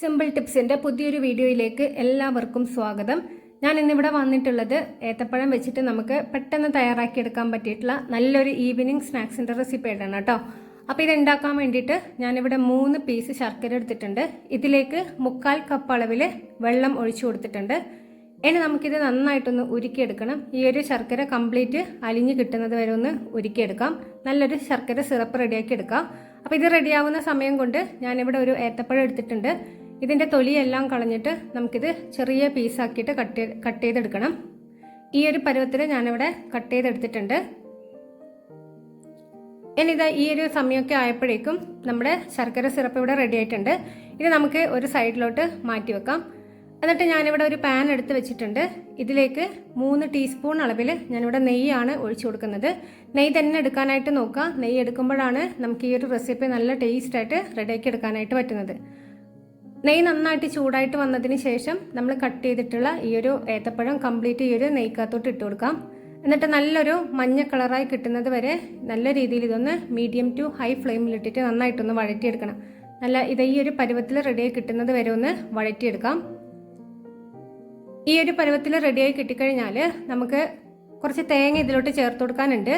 Simple ടിപ്സിന്റെ പുതിയൊരു വീഡിയോയിലേക്ക് എല്ലാവർക്കും സ്വാഗതം. ഞാൻ ഇന്നിവിടെ വന്നിട്ടുള്ളത് ഏത്തപ്പഴം വെച്ചിട്ട് നമുക്ക് പെട്ടെന്ന് തയ്യാറാക്കിയെടുക്കാൻ പറ്റിയിട്ടുള്ള നല്ലൊരു ഈവനിങ് സ്നാക്സിന്റെ റെസിപ്പി ആയിട്ടാണ് കേട്ടോ. അപ്പോൾ ഇത് ഉണ്ടാക്കാൻ വേണ്ടിയിട്ട് ഞാനിവിടെ മൂന്ന് പീസ് ശർക്കര എടുത്തിട്ടുണ്ട്. ഇതിലേക്ക് മുക്കാൽ കപ്പ് അളവിൽ വെള്ളം ഒഴിച്ചു കൊടുത്തിട്ടുണ്ട്. ഇനി നമുക്കിത് നന്നായിട്ടൊന്ന് ഉരുക്കിയെടുക്കണം. ഈ ഒരു ശർക്കര കംപ്ലീറ്റ് അലിഞ്ഞ് കിട്ടുന്നത് വരെ ഒന്ന് ഉരുക്കിയെടുക്കാം. നല്ലൊരു ശർക്കര സിറപ്പ് റെഡിയാക്കി എടുക്കാം. അപ്പോൾ ഇത് റെഡിയാവുന്ന സമയം കൊണ്ട് ഞാനിവിടെ ഒരു ഏത്തപ്പഴം എടുത്തിട്ടുണ്ട്. ഇതിന്റെ തൊലിയെല്ലാം കളഞ്ഞിട്ട് നമുക്കിത് ചെറിയ പീസാക്കിയിട്ട് കട്ട് കട്ട് ചെയ്തെടുക്കണം. ഈ ഒരു പരുവത്തിൽ ഞാനിവിടെ കട്ട് ചെയ്തെടുത്തിട്ടുണ്ട്. ഇനിതാ ഈ ഒരു സമയമൊക്കെ ആയപ്പോഴേക്കും നമ്മുടെ ശർക്കര സിറപ്പ് ഇവിടെ റെഡി ആയിട്ടുണ്ട്. ഇത് നമുക്ക് ഒരു സൈഡിലോട്ട് മാറ്റി വെക്കാം. എന്നിട്ട് ഞാനിവിടെ ഒരു പാൻ എടുത്ത് വെച്ചിട്ടുണ്ട്. ഇതിലേക്ക് മൂന്ന് ടീസ്പൂൺ അളവിൽ ഞാനിവിടെ നെയ്യാണ് ഒഴിച്ചു കൊടുക്കുന്നത്. നെയ്യ് തന്നെ എടുക്കാനായിട്ട് നോക്കുക നെയ്യ് എടുക്കുമ്പോഴാണ് നമുക്ക് ഈ ഒരു റെസിപ്പി നല്ല ടേസ്റ്റായിട്ട് റെഡിയാക്കി എടുക്കാനായിട്ട് പറ്റുന്നത്. നെയ്യ് നന്നായിട്ട് ചൂടായിട്ട് വന്നതിന് ശേഷം നമ്മൾ കട്ട് ചെയ്തിട്ടുള്ള ഈ ഒരു ഏത്തപ്പഴം കംപ്ലീറ്റ് ഈ ഒരു നെയ്ക്കകത്തോട്ട് ഇട്ട് കൊടുക്കാം. എന്നിട്ട് നല്ലൊരു മഞ്ഞ കളറായി കിട്ടുന്നത് വരെ നല്ല രീതിയിൽ ഇതൊന്ന് മീഡിയം ടു ഹൈ ഫ്ലെയിമിലിട്ടിട്ട് നന്നായിട്ടൊന്ന് വഴറ്റിയെടുക്കണം. നല്ല ഇത് ഈ ഒരു പരുവത്തിൽ റെഡിയായി കിട്ടുന്നത് വരെ ഒന്ന് വഴറ്റിയെടുക്കാം. ഈ ഒരു പരുവത്തിൽ റെഡിയായി കിട്ടിക്കഴിഞ്ഞാൽ നമുക്ക് കുറച്ച് തേങ്ങ ഇതിലോട്ട് ചേർത്ത് കൊടുക്കാനുണ്ട്.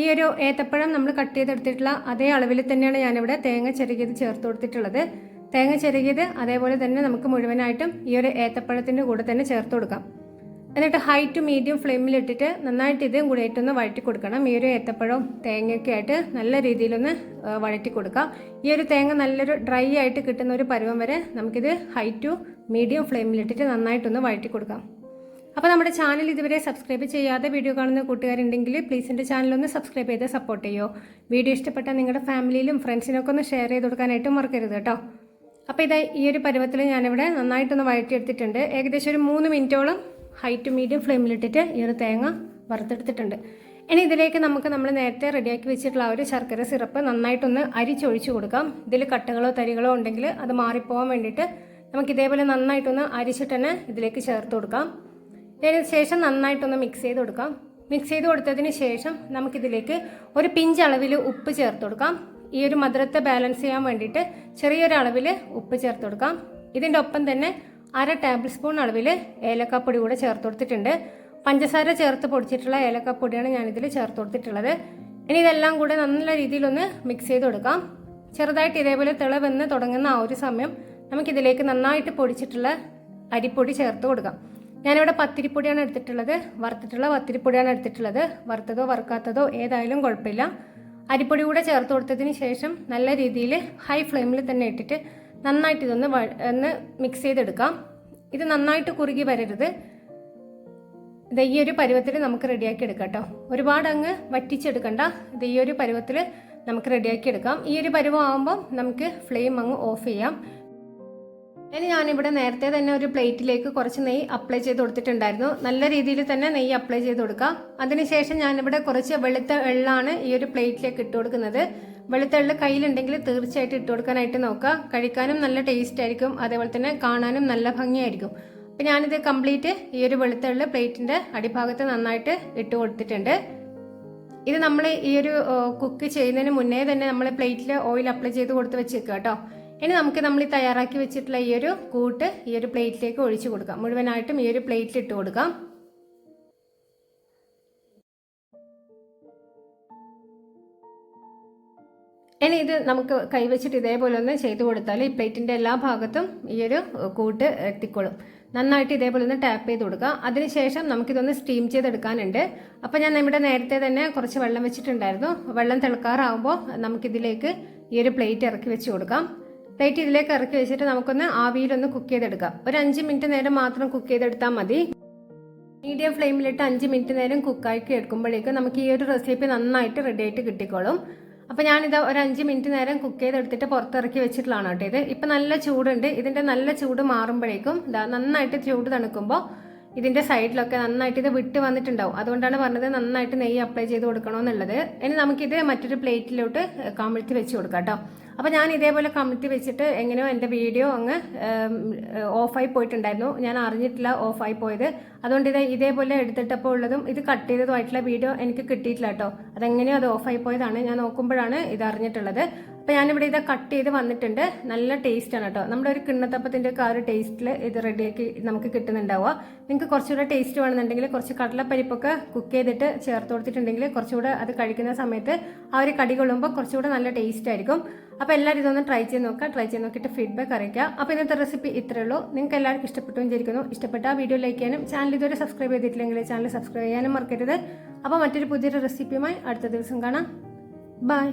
ഈ ഒരു ഏത്തപ്പഴം നമ്മൾ കട്ട് ചെയ്തെടുത്തിട്ടുള്ള അതേ അളവിൽ തന്നെയാണ് ഞാനിവിടെ തേങ്ങ ചെറുക്കിയത് ചേർത്ത് കൊടുത്തിട്ടുള്ളത്. തേങ്ങ ചെറുകിയത് അതേപോലെ തന്നെ നമുക്ക് മുഴുവനായിട്ടും ഈ ഒരു ഏത്തപ്പഴത്തിന്റെ കൂടെ തന്നെ ചേർത്ത് കൊടുക്കാം. എന്നിട്ട് ഹൈ ടു മീഡിയം ഫ്ലെയിമിൽ ഇട്ടിട്ട് നന്നായിട്ട് ഇതും കൂടെ ആയിട്ടൊന്ന് വഴറ്റി കൊടുക്കണം. ഈ ഒരു ഏത്തപ്പഴവും തേങ്ങയൊക്കെ ആയിട്ട് നല്ല രീതിയിലൊന്ന് വഴറ്റി കൊടുക്കാം. ഈ ഒരു തേങ്ങ നല്ലൊരു ഡ്രൈ ആയിട്ട് കിട്ടുന്ന ഒരു പരുവം വരെ നമുക്കിത് ഹൈ ടു മീഡിയം ഫ്ലെയിമിൽ ഇട്ടിട്ട് നന്നായിട്ടൊന്ന് വഴറ്റി കൊടുക്കാം. അപ്പോൾ നമ്മുടെ ചാനൽ ഇതുവരെ സബ്സ്ക്രൈബ് ചെയ്യാതെ വീഡിയോ കാണുന്ന കൂട്ടുകാരുണ്ടെങ്കിൽ പ്ലീസ് എന്റെ ചാനലൊന്ന് സബ്സ്ക്രൈബ് ചെയ്ത് സപ്പോർട്ട് ചെയ്യുമോ വീഡിയോ ഇഷ്ടപ്പെട്ടാൽ നിങ്ങളുടെ ഫാമിലിയിലും ഫ്രണ്ട്സിനൊക്കെ ഒന്ന് ഷെയർ ചെയ്ത് കൊടുക്കാനായിട്ട് മറക്കരുത് കേട്ടോ. അപ്പോൾ ഇത് ഈ ഒരു പരുവത്തിൽ ഞാനിവിടെ നന്നായിട്ടൊന്ന് വഴറ്റിയെടുത്തിട്ടുണ്ട്. ഏകദേശം ഒരു മൂന്ന് മിനിറ്റോളം ഹൈ ടു മീഡിയം ഫ്ലെയിമിലിട്ടിട്ട് ഈ ഒരു തേങ്ങ വറുത്തെടുത്തിട്ടുണ്ട്. ഇനി ഇതിലേക്ക് നമുക്ക് നമ്മൾ നേരത്തെ റെഡിയാക്കി വെച്ചിട്ടുള്ള ആ ഒരു ശർക്കര സിറപ്പ് നന്നായിട്ടൊന്ന് അരിച്ചൊഴിച്ചു കൊടുക്കാം. ഇതിൽ കട്ടകളോ തരികളോ ഉണ്ടെങ്കിൽ അത് മാറിപ്പോകാൻ വേണ്ടിയിട്ട് നമുക്ക് ഇതേപോലെ നന്നായിട്ടൊന്ന് അരിച്ചിട്ട് തന്നെ ഇതിലേക്ക് ചേർത്ത് കൊടുക്കാം. ഇതിന് ശേഷം നന്നായിട്ടൊന്ന് മിക്സ് ചെയ്ത് കൊടുക്കാം. മിക്സ് ചെയ്ത് കൊടുത്തതിന് ശേഷം നമുക്കിതിലേക്ക് ഒരു പിഞ്ച് അളവിൽ ഉപ്പ് ചേർത്ത് കൊടുക്കാം. ഈ ഒരു മധുരത്തെ ബാലൻസ് ചെയ്യാൻ വേണ്ടിയിട്ട് ചെറിയൊരു അളവിൽ ഉപ്പ് ചേർത്ത് കൊടുക്കാം. ഇതിന്റെ ഒപ്പം തന്നെ അര ടേബിൾ സ്പൂൺ അളവിൽ ഏലക്കാപ്പൊടി കൂടെ ചേർത്ത് കൊടുത്തിട്ടുണ്ട്. പഞ്ചസാര ചേർത്ത് പൊടിച്ചിട്ടുള്ള ഏലക്കാപ്പൊടിയാണ് ഞാനിതിൽ ചേർത്ത് കൊടുത്തിട്ടുള്ളത്. ഇനി ഇതെല്ലാം കൂടെ നല്ല രീതിയിലൊന്ന് മിക്സ് ചെയ്ത് കൊടുക്കാം. ചെറുതായിട്ട് ഇതേപോലെ തിളവെന്ന് തുടങ്ങുന്ന ആ ഒരു സമയം നമുക്കിതിലേക്ക് നന്നായിട്ട് പൊടിച്ചിട്ടുള്ള അരിപ്പൊടി ചേർത്ത് കൊടുക്കാം. ഞാനിവിടെ പത്തിരിപ്പൊടിയാണ് എടുത്തിട്ടുള്ളത്. വറുത്തിട്ടുള്ള പത്തിരിപ്പൊടിയാണ് എടുത്തിട്ടുള്ളത്. വറുത്തതോ വറുക്കാത്തതോ ഏതായാലും കുഴപ്പമില്ല. അരിപ്പൊടി കൂടെ ചേർത്ത് കൊടുത്തതിന് ശേഷം നല്ല രീതിയിൽ ഹൈ ഫ്ലെയിമിൽ തന്നെ ഇട്ടിട്ട് നന്നായിട്ട് ഇതൊന്ന് ഒന്ന് മിക്സ് ചെയ്തെടുക്കാം. ഇത് നന്നായിട്ട് കുറുകി വരരുത്. ഇത് ഈ ഒരു പരുവത്തിൽ നമുക്ക് റെഡിയാക്കി എടുക്കാം കേട്ടോ ഒരുപാട് അങ്ങ് വറ്റിച്ചെടുക്കണ്ട. ഇത് ഈ ഒരു പരുവത്തിൽ നമുക്ക് റെഡിയാക്കി എടുക്കാം. ഈ ഒരു പരുവം നമുക്ക് ഫ്ലെയിം അങ്ങ് ഓഫ് ചെയ്യാം. ഇനി ഞാനിവിടെ നേരത്തെ തന്നെ ഒരു പ്ലേറ്റിലേക്ക് കുറച്ച് നെയ്യ് അപ്ലൈ ചെയ്ത് കൊടുത്തിട്ടുണ്ടായിരുന്നു. നല്ല രീതിയിൽ തന്നെ നെയ്യ് അപ്ലൈ ചെയ്ത് കൊടുക്കാം. അതിനുശേഷം ഞാനിവിടെ കുറച്ച് വെളുത്ത എള്ളാണ് ഈ ഒരു പ്ലേറ്റിലേക്ക് ഇട്ട് കൊടുക്കുന്നത്. വെളുത്ത എള്ള് കയ്യിലുണ്ടെങ്കിൽ തീർച്ചയായിട്ടും ഇട്ട് കൊടുക്കാനായിട്ട് നോക്കുക. കഴിക്കാനും നല്ല ടേസ്റ്റ് ആയിരിക്കും. അതേപോലെ തന്നെ കാണാനും നല്ല ഭംഗിയായിരിക്കും. അപ്പം ഞാനിത് കംപ്ലീറ്റ് ഈ ഒരു വെളുത്ത എള്ള് പ്ലേറ്റിന്റെ അടിഭാഗത്ത് നന്നായിട്ട് ഇട്ട് കൊടുത്തിട്ടുണ്ട്. ഇത് നമ്മൾ ഈ ഒരു കുക്ക് ചെയ്യുന്നതിന് മുന്നേ തന്നെ നമ്മൾ പ്ലേറ്റിൽ ഓയിൽ അപ്ലൈ ചെയ്ത് കൊടുത്ത് വെച്ചേക്കുക കേട്ടോ. ഇനി നമുക്ക് നമ്മൾ ഈ തയ്യാറാക്കി വെച്ചിട്ടുള്ള ഈ ഒരു കൂട്ട് ഈ ഒരു പ്ലേറ്റിലേക്ക് ഒഴിച്ചു കൊടുക്കാം. മുഴുവനായിട്ടും ഈ ഒരു പ്ലേറ്റിൽ ഇട്ട് കൊടുക്കാം. ഇനി ഇത് നമുക്ക് കൈവച്ചിട്ട് ഇതേപോലെ ഒന്ന് ചെയ്ത് കൊടുത്താൽ ഈ പ്ലേറ്റിന്റെ എല്ലാ ഭാഗത്തും ഈ ഒരു കൂട്ട് എത്തിക്കോളും. നന്നായിട്ട് ഇതേപോലെ ഒന്ന് ടാപ്പ് ചെയ്ത് കൊടുക്കുക. അതിനുശേഷം നമുക്കിതൊന്ന് സ്റ്റീം ചെയ്തെടുക്കാനുണ്ട്. അപ്പോൾ ഞാൻ നമ്മുടെ നേരത്തെ തന്നെ കുറച്ച് വെള്ളം വെച്ചിട്ടുണ്ടായിരുന്നു. വെള്ളം തിളക്കാറാവുമ്പോൾ നമുക്കിതിലേക്ക് ഈ ഒരു പ്ലേറ്റ് ഇറക്കി വെച്ച് കൊടുക്കാം. പ്ലേറ്റ് ഇതിലേക്ക് ഇറക്കി വെച്ചിട്ട് നമുക്കൊന്ന് ആവിയിലൊന്ന് കുക്ക് ചെയ്തെടുക്കാം. ഒരു അഞ്ച് മിനിറ്റ് നേരം മാത്രം കുക്ക് ചെയ്തെടുത്താൽ മതി. മീഡിയം ഫ്ലെയിമിലിട്ട് അഞ്ച് മിനിറ്റ് നേരം കുക്കാക്കി എടുക്കുമ്പോഴേക്ക് നമുക്ക് ഈ ഒരു റെസിപ്പി നന്നായിട്ട് റെഡി ആയിട്ട് കിട്ടിക്കോളും. അപ്പോൾ ഞാനിത് ഒരു അഞ്ച് മിനിറ്റ് നേരം കുക്ക് ചെയ്തെടുത്തിട്ട് പുറത്തിറക്കി വെച്ചിട്ടുള്ളതാണ് കേട്ടോ ഇത്. ഇപ്പം നല്ല ചൂടുണ്ട്. ഇതിന്റെ നല്ല ചൂട് മാറുമ്പോഴേക്കും നന്നായിട്ട് ചൂട് തണുക്കുമ്പോൾ ഇതിന്റെ സൈഡിലൊക്കെ നന്നായിട്ട് ഇത് വിട്ട് വന്നിട്ടുണ്ടാവും. അതുകൊണ്ടാണ് പറഞ്ഞത് നന്നായിട്ട് നെയ്യ് അപ്ലൈ ചെയ്ത് കൊടുക്കണമെന്നുള്ളത് ഇനി നമുക്കിത് മറ്റൊരു പ്ലേറ്റിലോട്ട് കമിഴ്ത്തി വെച്ച് കൊടുക്കാം കേട്ടോ. അപ്പോൾ ഞാൻ ഇതേപോലെ കമ്മിറ്റി വെച്ചിട്ട് എങ്ങനെയോ എന്റെ വീഡിയോ അങ്ങ് ഓഫായി പോയിട്ടുണ്ടായിരുന്നു. ഞാൻ അറിഞ്ഞിട്ടില്ല ഓഫായി പോയത്. അതുകൊണ്ട് ഇത് ഇതേപോലെ എടുത്തിട്ടപ്പോൾ ഉള്ളതും ഇത് കട്ട് ചെയ്തതുമായിട്ടുള്ള വീഡിയോ എനിക്ക് കിട്ടിയിട്ടില്ല കേട്ടോ. അതെങ്ങനെയോ അത് ഓഫായി പോയതാണ്. ഞാൻ നോക്കുമ്പോഴാണ് ഇത് അറിഞ്ഞിട്ടുള്ളത്. അപ്പോൾ ഞാനിവിടെ ഇത് കട്ട് ചെയ്ത് വന്നിട്ടുണ്ട്. നല്ല ടേസ്റ്റാണ് കേട്ടോ. നമ്മുടെ ഒരു കിണ്ണത്തപ്പത്തിന്റെ ഒക്കെ ആ ഒരു ടേസ്റ്റിൽ ഇത് റെഡിയാക്കി നമുക്ക് കിട്ടുന്നുണ്ടാവുക. നിങ്ങൾക്ക് കുറച്ചുകൂടെ ടേസ്റ്റ് വേണമെന്നുണ്ടെങ്കിൽ കുറച്ച് കടലപ്പരിപ്പൊക്കെ കുക്ക് ചെയ്തിട്ട് ചേർത്ത് കൊടുത്തിട്ടുണ്ടെങ്കിൽ കുറച്ചുകൂടെ അത് കഴിക്കുന്ന സമയത്ത് ആ ഒരു കടി കൊള്ളുമ്പോൾ കുറച്ചുകൂടെ നല്ല ടേസ്റ്റ് ആയിരിക്കും. അപ്പോൾ എല്ലാവരും ഇതൊന്ന് ട്രൈ ചെയ്ത് നോക്കുക. ട്രൈ ചെയ്ത് നോക്കിയിട്ട് ഫീഡ്ബാക്ക് അറിയിക്കുക. അപ്പോൾ ഇന്നത്തെ റെസിപ്പി ഇത്രയേ ഉള്ളൂ. നിങ്ങൾക്ക് എല്ലാവർക്കും ഇഷ്ടപ്പെട്ടു വിചാരിക്കുന്നു. ഇഷ്ടപ്പെട്ട വീഡിയോ ലൈക്ക് ചെയ്യാനും ചാനൽ ഇതുവരെ സബ്സ്ക്രൈബ് ചെയ്തിട്ടില്ലെങ്കിൽ ചാനൽ സബ്സ്ക്രൈബ് ചെയ്യാനും മറക്കരുത്. അപ്പോൾ മറ്റൊരു പുതിയൊരു റെസിപ്പിയുമായി അടുത്ത ദിവസം കാണാം. ബൈ